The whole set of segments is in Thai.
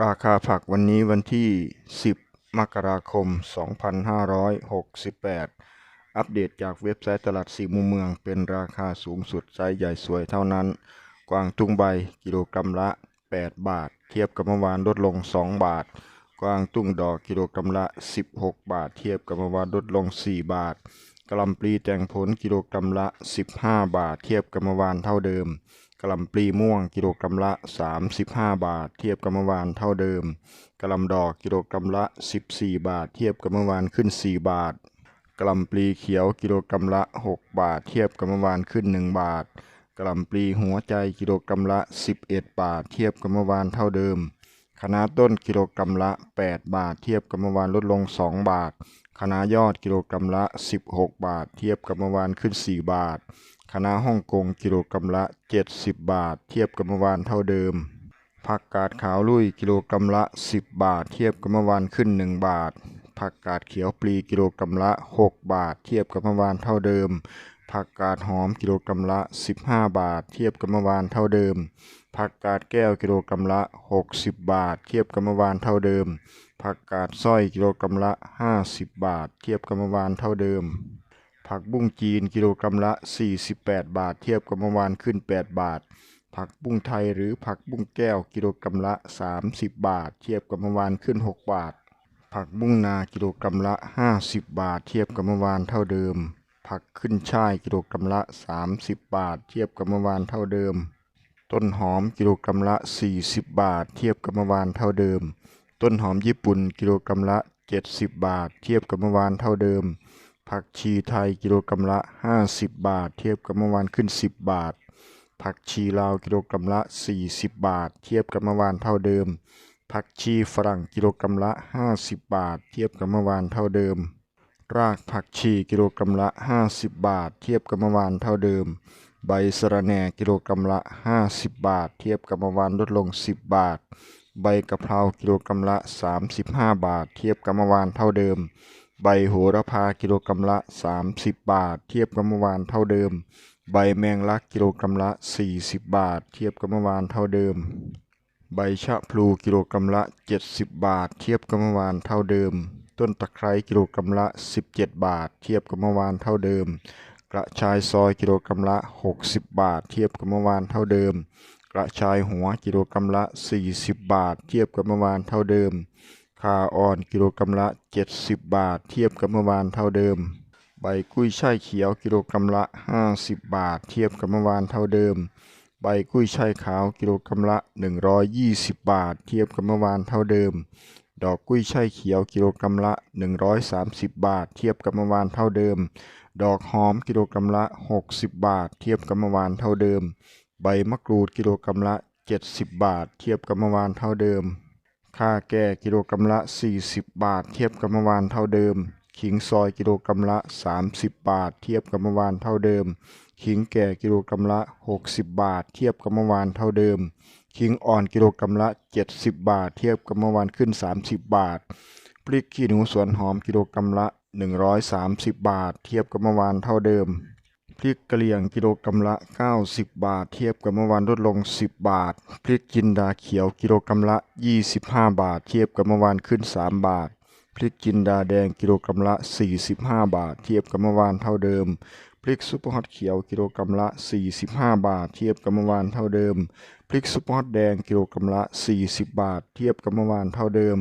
ราคาผักวันนี้วันที่ 10 มกราคม 2568 อัปเดตจากเว็บไซต์ตลาดสี่มุมเมือง เป็นราคาสูงสุดไซส์ใหญ่สวยเท่านั้น กวางตุ้งใบกิโลกรัมละ 8 บาท เทียบกับเมื่อวานลดลง 2 บาท กวางตุ้งดอกกิโลกรัมละ 16 บาท เทียบกับเมื่อวานลดลง 4 บาทกะหล่ำปลีแตงผลกิโลกรัมละ 15 บาท เทียบกับเมื่อวานเท่าเดิม กะหล่ำปลีม่วงกิโลกรัมละ 35 บาท เทียบกับเมื่อวานเท่าเดิมกะหล่ำดอกกิโลกรัมละ 14 บาท เทียบกับเมื่อวานขึ้น 4 บาทกะหล่ำปลีเขียวกิโลกรัมละ 6 บาท เทียบกับเมื่อวานขึ้น 1 บาทกะหล่ำปลีหัวใจกิโลกรัมละ 11 บาท เทียบกับเมื่อวานเท่าเดิมคณะต้นกิโลกรัมละ 8 บาท เทียบกับเมื่อวานลดลง 2 บาทคณะยอดกิโลกรัมละ 16 บาท เทียบกับเมื่อวานขึ้น 4 บาท คณะฮ่องกงกิโลกรัมละ 70 บาท เทียบกับเมื่อวานเท่าเดิมผักกาดขาวลุยกิโลกรัมละ 10 บาท เทียบกับเมื่อวานขึ้น 1 บาทผักกาดเขียวปลีกิโลกรัมละ 6 บาท เทียบกับเมื่อวานเท่าเดิมผักกาดหอมกิโลกรัมละ 15 บาท เทียบกับเมื่อวานเท่าเดิมผักกาดแก้วกิโลกรัมละ 60 บาท เทียบกับเมื่อวานเท่าเดิมผักกาดสร้อยกิโลกรัมละ 50 บาท เทียบกับเมื่อวานเท่าเดิม ผักบุ้งจีนกิโลกรัมละ 48 บาท เทียบกับเมื่อวานขึ้น 8 บาท ผักบุ้งไทยหรือผักบุ้งแก้วกิโลกรัมละ 30 บาท เทียบกับเมื่อวานขึ้น 6 บาท ผักบุ้งนากิโลกรัมละ 50 บาท เทียบกับเมื่อวานเท่าเดิม ผักขึ้นช่ายกิโลกรัมละ 30 บาท เทียบกับเมื่อวานเท่าเดิม ต้นหอมกิโลกรัมละ 40 บาท เทียบกับเมื่อวานเท่าเดิม ต้นหอมญี่ปุ่นกิโลกรัมละ 70 บาท เทียบกับเมื่อวานเท่าเดิม ผักชีไทยกิโลกรัมละ 50 บาท เทียบกับเมื่อวานขึ้น 10 บาท ผักชีลาวกิโลกรัมละ 40 บาท เทียบกับเมื่อวานเท่าเดิม ผักชีฝรั่งกิโลกรัมละ 50 บาท เทียบกับเมื่อวานเท่าเดิม รากผักชีกิโลกรัมละ 50 บาท เทียบกับเมื่อวานเท่าเดิม ใบสะระแหน่กิโลกรัมละ 50 บาท เทียบกับเมื่อวานลดลง 10 บาท ใบกะเพรากิโลกรัมละ 35 บาท เทียบกับเมื่อวานเท่าเดิม ใบโหระพากิโลกรัมละ 30 บาท เทียบกับเมื่อวานเท่าเดิม ใบแมงลักกิโลกรัมละ 40 บาท เทียบกับเมื่อวานเท่าเดิม ใบชะพลูกิโลกรัมละ 70 บาท เทียบกับเมื่อวานเท่าเดิม ต้นตะไคร้กิโลกรัมละ 17 บาท เทียบกับเมื่อวานเท่าเดิม กระชายซอยกิโลกรัมละ 60 บาท เทียบกับเมื่อวานเท่าเดิม กระชายหัวกิโลกรัมละ 40 บาท เทียบกับเมื่อวานเท่าเดิม ข่าอ่อนกิโลกรัมละ 70 บาท เทียบกับเมื่อวานเท่าเดิม ใบกุ้ยช่ายเขียวกิโลกรัมละ 50 บาท เทียบกับเมื่อวานเท่าเดิม ใบกุ้ยช่ายขาวกิโลกรัมละ 120 บาท เทียบกับเมื่อวานเท่าเดิม ดอกกุ้ยช่ายเขียวกิโลกรัมละ 130 บาท เทียบกับเมื่อวานเท่าเดิม ดอกหอมกิโลกรัมละ 60 บาท เทียบกับเมื่อวานเท่าเดิม ใบมะกรูดกิโลกรัมละ 70 บาท เทียบกับเมื่อวานเท่าเดิม ข่าแก่กิโลกรัมละ 40 บาท เทียบกับเมื่อวานเท่าเดิม ขิงซอยกิโลกรัมละ 30 บาท เทียบกับเมื่อวานเท่าเดิม ขิงแก่กิโลกรัมละ 60 บาท เทียบกับเมื่อวานเท่าเดิม ขิงอ่อนกิโลกรัมละ 70 บาท เทียบกับเมื่อวานขึ้น 30 บาท พริกขี้หนูสวนหอมกิโลกรัมละ 130 บาท เทียบกับเมื่อวานเท่าเดิม พริกกะเหรี่ยงกิโลกรัมละ 90 บาท เทียบกับเมื่อวานลดลง 10 บาท พริกจินดาเขียวกิโลกรัมละ 25 บาท เทียบกับเมื่อวานขึ้น 3 บาท พริกจินดาแดงกิโลกรัมละ 45 บาท เทียบกับเมื่อวานเท่าเดิม พริกซุปเปอร์ฮอตเขียวกิโลกรัมละ 45 บาท เทียบกับเมื่อวานเท่าเดิม พริกซุปเปอร์ฮอตแดงกิโลกรัมละ 40 บาท เทียบกับเมื่อวานเท่าเดิม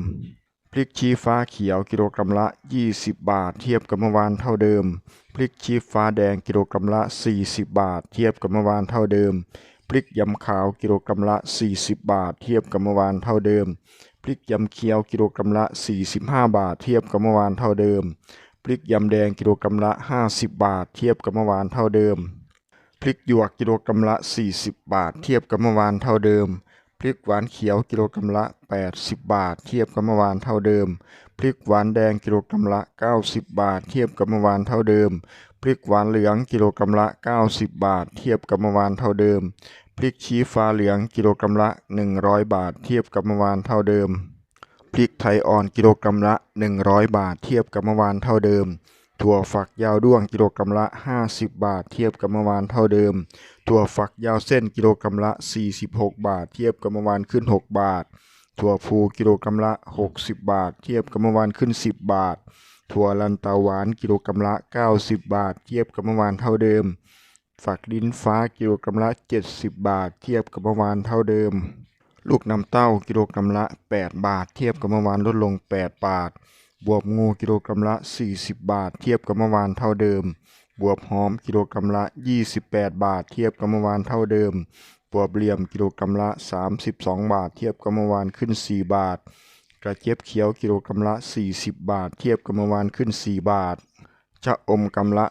พริกชี้ฟ้าเขียวกิโลกรัมละ 20 บาท เทียบกับเมื่อวานเท่าเดิม พริกชี้ฟ้าแดงกิโลกรัมละ 40 บาท เทียบกับเมื่อวานเท่าเดิม พริกยำขาวกิโลกรัมละ 40 บาท เทียบกับเมื่อวานเท่าเดิม พริกยำเขียวกิโลกรัมละ 45 บาท เทียบกับเมื่อวานเท่าเดิม พริกยำแดงกิโลกรัมละ 50 บาท เทียบกับเมื่อวานเท่าเดิม พริกหยวกกิโลกรัมละ 40 บาท เทียบกับเมื่อวานเท่าเดิม พริกหวานเขียวกิโลกรัมละ 80 บาท เทียบกับเมื่อวานเท่าเดิม พริกหวานแดงกิโลกรัมละ 90 บาท เทียบกับเมื่อวานเท่าเดิม พริกหวานเหลืองกิโลกรัมละ 90 บาท เทียบกับเมื่อวานเท่าเดิม พริกชี้ฟ้าเหลืองกิโลกรัมละ 100 บาท เทียบกับเมื่อวานเท่าเดิม พริกไทยอ่อนกิโลกรัมละ 100 บาท เทียบกับเมื่อวานเท่าเดิม ถั่วฝักยาวด้วงกิโลกรัมละ 50 บาท เทียบกับเมื่อวานเท่าเดิม ถั่วฝักยาวเส้นกิโลกรัมละ 46 บาท เทียบกับเมื่อวานขึ้น 6 บาท ถั่วพูกิโลกรัมละ 60 บาท เทียบกับเมื่อวานขึ้น 10 บาท ถั่วลันเตาหวานกิโลกรัมละ 90 บาท เทียบกับเมื่อวานเท่าเดิม ฝักลิ้นฟ้ากิโลกรัมละ 70 บาท เทียบกับเมื่อวานเท่าเดิม ลูกน้ำเต้ากิโลกรัมละ 8 บาท เทียบกับเมื่อวานลดลง 8 บาท บวบงูกิโลกรัมละ 40 บาท เทียบกับเมื่อวานเท่าเดิม บวบหอมกิโลกรัมละ 28 บาท เทียบกับเมื่อวานเท่าเดิม บวบเหลี่ยมกิโลกรัมละ 32 บาท เทียบกับเมื่อวานขึ้น 4 บาท กระเจี๊ยบเขียวกิโลกรัมละ 40 บาท เทียบกับเมื่อวานขึ้น 4 บาทชะอมกำละ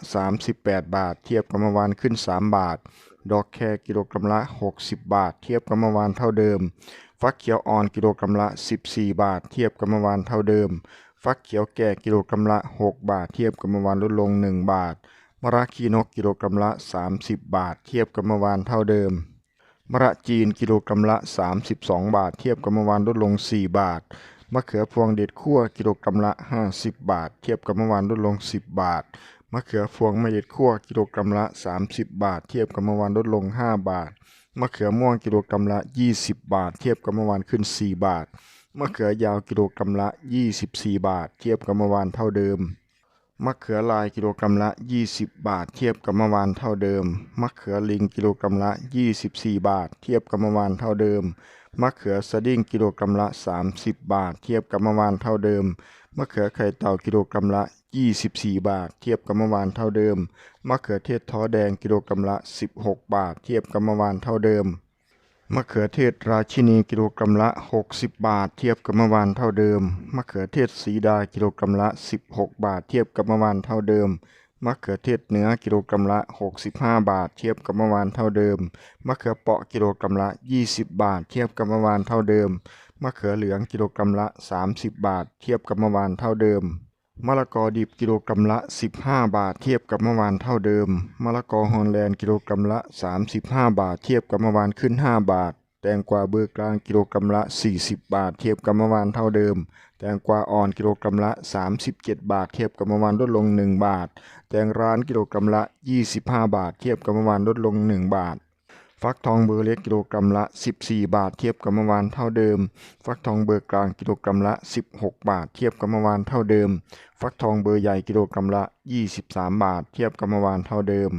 38 บาท เทียบกับเมื่อวานขึ้น 3 บาท ดอกแครกิโลกรัมละ 60 บาท เทียบกับเมื่อวานเท่าเดิม ฟักเขียวอ่อนกิโลกรัมละ 14 บาท เทียบกับเมื่อวานเท่าเดิม ฟักเขียวแก่กิโลกรัมละ 6 บาท เทียบกับเมื่อวานลดลง 1 บาทมะระขีนกกิโลกรัมละ 30 บาท เทียบกับเมื่อวานเท่าเดิมมะระจีนกิโลกรัมละ 32 บาท เทียบกับเมื่อวานลดลง 4 บาทมะเขือพวงเด็ดคั่วกิโลกรัมละ 50 บาท เทียบกับเมื่อวานลดลง 10 บาทมะเขือพวงไม่เด็ดคั่วกิโลกรัมละ 30 บาท เทียบกับเมื่อวานลดลง 5 บาทมะเขือม่วงกิโลกรัมละ 20 บาท เทียบกับเมื่อวานขึ้น 4 บาท มะเขือยาวกิโลกรัมละ 24 บาท เทียบกับเมื่อวานเท่าเดิม มะเขือลายกิโลกรัมละ 20 บาท เทียบกับเมื่อวานเท่าเดิม มะเขือลิงกิโลกรัมละ 24 บาท เทียบกับเมื่อวานเท่าเดิม มะเขือสดิ้งกิโลกรัมละ 30 บาท เทียบกับเมื่อวานเท่าเดิม มะเขือไข่เต่ากิโลกรัมละ 24 บาท เทียบกับเมื่อวานเท่าเดิม มะเขือเทศท้อแดงกิโลกรัมละ 16 บาท เทียบกับเมื่อวานเท่าเดิม มะเขือเทศราชินีกิโลกรัมละ 60 บาท เทียบกับเมื่อวานเท่าเดิม มะเขือเทศสีดากิโลกรัมละ 16 บาท เทียบกับเมื่อวานเท่าเดิม มะเขือเทศเนื้อกิโลกรัมละ 65 บาท เทียบกับเมื่อวานเท่าเดิม มะเขือเปาะกิโลกรัมละ 20 บาท เทียบกับเมื่อวานเท่าเดิม มะเขือเหลืองกิโลกรัมละ 30 บาท เทียบกับเมื่อวานเท่าเดิม มะละกอดิบกิโลกรัมละ 15 บาทเทียบกับเมื่อวานเท่าเดิม มะละกอฮอลแลนด์กิโลกรัมละ 35 บาทเทียบกับเมื่อวานขึ้น 5 บาท แตงกวาเบอร์กลางกิโลกรัมละ 40 บาท เทียบกับเมื่อวานเท่าเดิม แตงกวาอ่อนกิโลกรัมละ 37 บาท เทียบกับเมื่อวานลดลง 1 บาท แตงร้านกิโลกรัมละ 25 บาท เทียบกับเมื่อวานลดลง 1 บาท ฟักทองเบอร์เล็กกิโลกรัมละ 14 บาทเทียบกับเมื่อวานเท่าเดิม ฟักทองเบอร์กลางกิโลกรัมละ 16 บาทเทียบกับเมื่อวานเท่าเดิม ฟักทองเบอร์ใหญ่กิโลกรัมละ 23 บาทเทียบกับเมื่อวานเท่าเดิม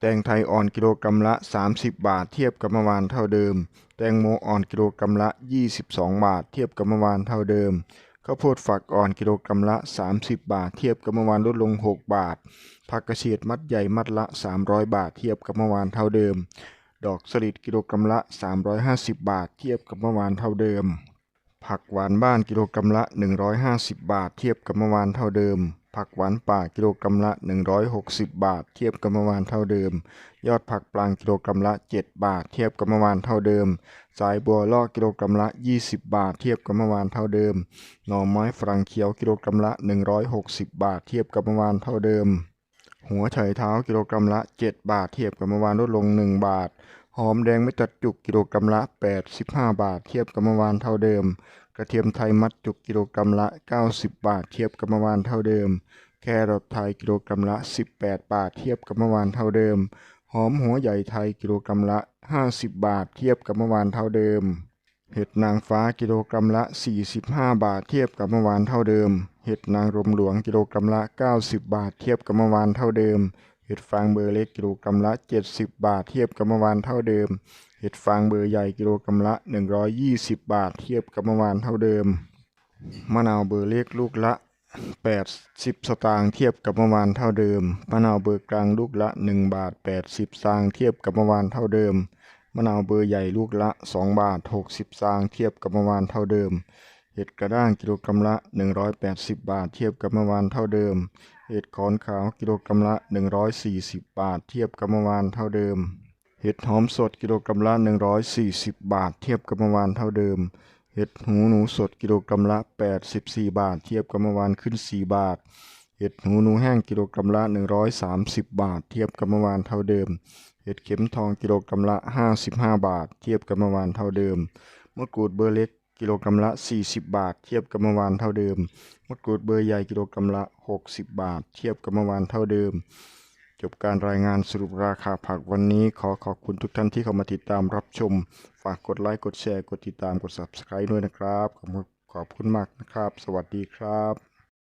แตงไทยอ่อนกิโลกรัมละ 30 บาทเทียบกับเมื่อวานเท่าเดิม แตงโมอ่อนกิโลกรัมละ 22 บาทเทียบกับเมื่อวานเท่าเดิมข้าวโพดฝักอ่อนกิโลกรัมละ 30 บาท เทียบกับเมื่อวานลดลง 6 บาท ผักกระเฉดมัดใหญ่มัดละ 300 บาท เทียบกับเมื่อวานเท่าเดิม ดอกสลิดกิโลกรัมละ 350 บาท เทียบกับเมื่อวานเท่าเดิม ผักหวานบ้านกิโลกรัมละ 150 บาท เทียบกับเมื่อวานเท่าเดิม ผักหวานป่ากิโลกรัมละ 160 บาท เทียบกับเมื่อวานเท่าเดิม ยอดผักปลางกิโลกรัมละ 7 บาท เทียบกับเมื่อวานเท่าเดิม สายบัวลอกกิโลกรัมละ 20 บาท เทียบกับเมื่อวานเท่าเดิม หน่อไม้ฝรั่งเขียวกิโลกรัมละ 160 บาท เทียบกับเมื่อวานเท่าเดิม หัวไชเท้ากิโลกรัมละ 7 บาทเทียบกับเมื่อวานลดลง 1 บาท หอมแดงไม่ตัดจุกกิโลกรัมละ 85 บาท เทียบกับเมื่อวานเท่าเดิม กระเทียมไทยมัดจุกกิโลกรัมละ 90 บาท เทียบกับเมื่อวานเท่าเดิม แครอทไทยกิโลกรัมละ 18 บาท เทียบกับเมื่อวานเท่าเดิม หอมหัวใหญ่ไทยกิโลกรัมละ 50 บาท เทียบกับเมื่อวานเท่าเดิม เห็ดนางฟ้ากิโลกรัมละ 45 บาทเทียบกับเมื่อวานเท่าเดิม เห็ดนางรมหลวงกิโลกรัมละ 90 บาทเทียบกับเมื่อวานเท่าเดิม เห็ดฟางเบอร์เล็กกิโลกรัมละ 70 บาทเทียบกับเมื่อวานเท่าเดิม เห็ดฟางเบอร์ใหญ่กิโลกรัมละ 120 บาทเทียบกับเมื่อวานเท่าเดิม มะนาวเบอร์เล็กลูกละ 80 สตางค์เทียบกับเมื่อวานเท่าเดิม มะนาวเบอร์กลางลูกละ 1 บาท 80 สตางค์เทียบกับเมื่อวานเท่าเดิม มะนาวเบอร์ใหญ่ลูกละ 2 บาท 60สตางค์เทียบกับเมื่อวานเท่าเดิม เห็ดกระด้างกิโลกรัมละ 180 บาท เทียบกับเมื่อวานเท่าเดิม เห็ดขอนขาวกิโลกรัมละ 140 บาท เทียบกับเมื่อวานเท่าเดิม เห็ดหอมสดกิโลกรัมละ 140 บาท เทียบกับเมื่อวานเท่าเดิม เห็ดหูหนูสดกิโลกรัมละ 84 บาท เทียบกับเมื่อวานขึ้น 4 บาทเห็ดหูหนูแห้งกิโลกรัมละ 130 บาท เทียบกับเมื่อวานเท่าเดิม เห็ดเข็มทองกิโลกรัมละ 55 บาท เทียบกับเมื่อวานเท่าเดิม มะกรูดเบอร์เล็กกิโลกรัมละ 40 บาท เทียบกับเมื่อวานเท่าเดิม มะกรูดเบอร์ใหญ่กิโลกรัมละ 60 บาท เทียบกับเมื่อวานเท่าเดิม จบการรายงานสรุปราคาผักวันนี้ ขอขอบคุณทุกท่านที่เข้ามาติดตามรับชม ฝากกดไลค์ กดแชร์ กดติดตาม กด subscribe ด้วยนะครับ ขอบคุณขอบคุณมากนะครับ สวัสดีครับ